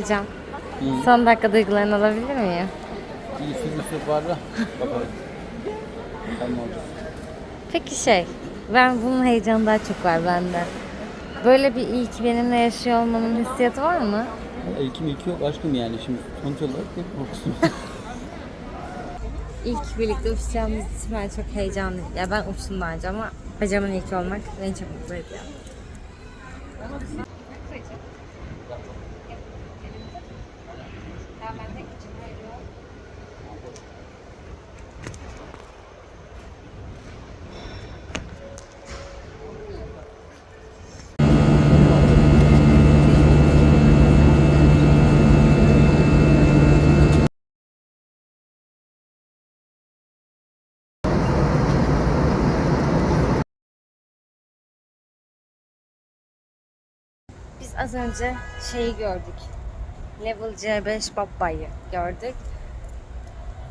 Hocam, İyi. son dakika duygularını alabilir miyim? İyi sürüsü var da bakalım. Tamam olacak. Peki şey, ben bunun heyecanı daha çok var bende. Böyle bir iyi ki benimle yaşıyor olmanın hissiyatı var mı? İlkim ilki yok aşkım yani şimdi sonuç olarak hep korkusun. İlk birlikte uçacağımız için ben çok heyecanlıyım. Ya ben uçtum daha önce ama hocamın ilk olmak beni çok mutlu ediyor. Az önce şeyi gördük. Level C5 Babba'yı gördük.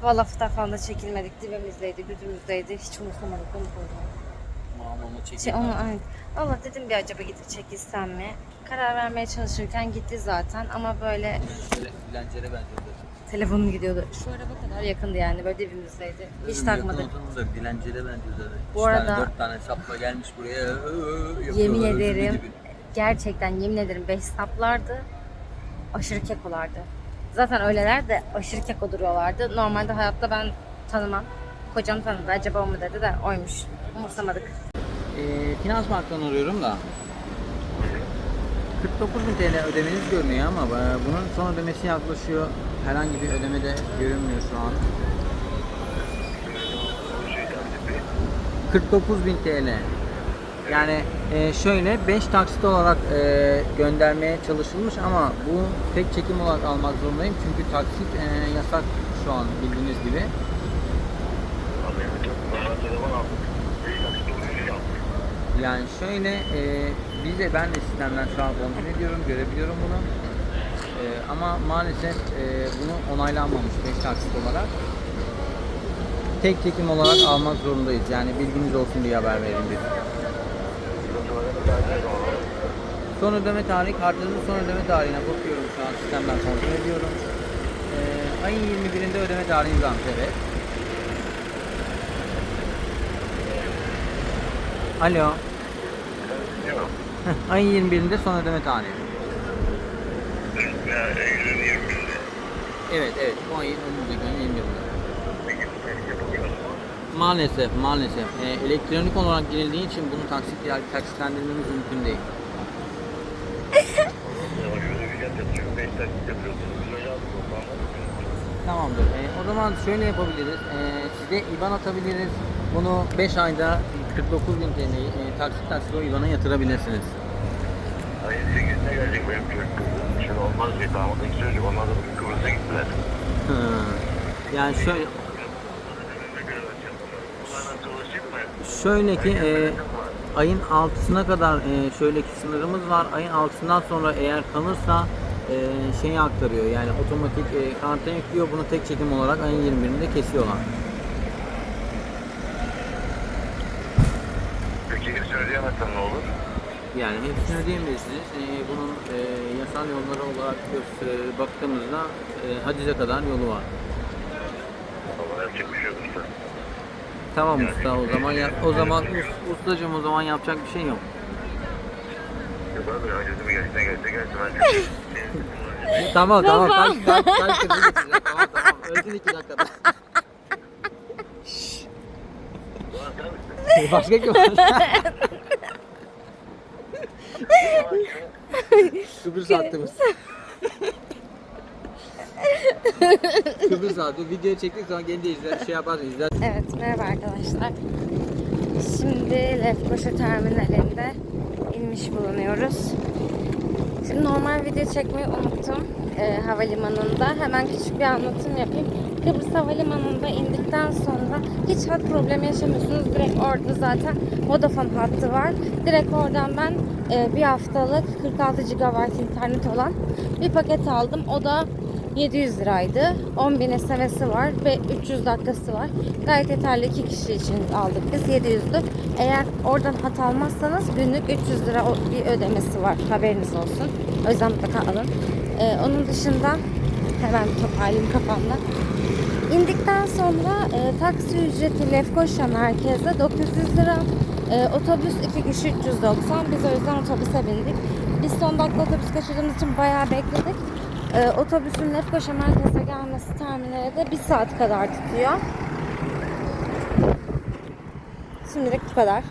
Valla fotoğrafdan da çekilmedik. Dibimizdeydi, güdümüzdeydi. Hiç onu koydum. Mamamı çekeyim. Şey, onu aynı. Allah dedim bir acaba gidip çekilsem mi? Karar vermeye çalışırken gitti zaten ama böyle Şöyle Bilencere benziyordu. telefonum gidiyordu. Şu araba kadar yakındı yani böyle dibimizdeydi. Hiç takmadık. Dilencere benziyordu. Bu arada- tane, dört tane sapla gelmiş buraya. ö, ö, yapıyorlar, Yemin ederim gibi. Gerçekten yemin ederim 5 saplardı. Aşırı kekolardı. Zaten öyleler de aşırı keko duruyorlardı. Normalde hayatta ben tanımam. Kocam tanıdı. Acaba o mu dedi de oymuş. Umursamadık. Ee, finans banktan arıyorum da. 49.000 TL ödemeniz görünüyor ama e, bunun son ödemesi yaklaşıyor. Herhangi bir ödeme de görünmüyor şu an. 49.000 TL. Yani e, şöyle 5 taksit olarak e, göndermeye çalışılmış ama bu tek çekim olarak almak zorundayım çünkü taksit e, yasak şu an bildiğiniz gibi. Yani şöyle e, biz de ben de sistemden şu an kontrol ediyorum, görebiliyorum bunu. E, ama maalesef e, bunu onaylanmamış 5 taksit olarak. Tek çekim olarak almak zorundayız. Yani bilginiz olsun diye haber verin dedim. Son ödeme tarihi, kartınızın son ödeme tarihine bakıyorum şu an sistemden kontrol ediyorum. E, ayın 21'inde ödeme tarihiniz almış evet. Alo. Heh, ayın 21'inde son ödeme tarihi. Evet evet bu ayın önümüzdeki ayın 21'inde. Maalesef maalesef e, elektronik olarak girildiği için bunu taksit taksitlendirmemiz mümkün değil. Tamamdır. E, o zaman şöyle yapabiliriz. E, size IBAN atabiliriz. Bunu 5 ayda 49 bin TL'yi e, taksit taksit o IBAN'a yatırabilirsiniz. Ayın 8'ine gelecek benim çocuk kızım. Şimdi olmaz diye damadık çocuk. Onlar da Kıbrıs'a gittiler. Hı. Yani şöyle Şöyle ki e, ayın 6'sına kadar e, şöyle ki sınırımız var. Ayın 6'sından sonra eğer kalırsa e, şeyi aktarıyor. Yani otomatik e, karta yüklüyor. Bunu tek çekim olarak ayın 21'inde kesiyorlar. Peki hepsini ödeyemezsem ne olur? Yani hepsini ödeyebilirsiniz. E, bunun e, yasal yolları olarak göz- e, baktığımızda e, hacize kadar yolu var. Allah yapacak bir şey yok. Tamam usta o zaman ya, o zaman us- ustacığım o zaman yapacak bir şey yok. Yok abi acizimi gerçekten gelse gelse ben çok... Tamam tamam kaç kaç kaç kızı geçeceğim. Tamam tamam öldün iki dakikada. Ulan sen misin? Başka kim var? Kıbrıs hattımız. Kıbrıs hattı. Video çektik sonra gelince izler, şey yaparsın izler. Evet, merhaba arkadaşlar. Şimdi Lefkoşa Terminali'nde inmiş bulunuyoruz. Şimdi normal video çekmeyi unuttum e, havalimanında. Hemen küçük bir anlatım yapayım. Kıbrıs Havalimanı'nda indikten sonra hiç hat problemi yaşamıyorsunuz. Direkt orada zaten Vodafone hattı var. Direkt oradan ben e, bir haftalık 46 GB internet olan bir paket aldım. O da 700 liraydı. 10.000 SMS'i var ve 300 dakikası var. Gayet yeterli iki kişi için aldık biz 700'dü. Eğer oradan hat almazsanız günlük 300 lira bir ödemesi var. Haberiniz olsun. O yüzden mutlaka alın. Ee, onun dışında hemen toparlayayım kafamda. İndikten sonra e, taksi ücreti Lefkoşa merkeze 900 lira. E, otobüs 2 kişi 390. Biz o yüzden otobüse bindik. Biz son dakika otobüs kaçırdığımız için bayağı bekledik. E, otobüsün Lefkoşa merkeze gelmesi terminale de 1 saat kadar tutuyor. Şimdilik bu kadar.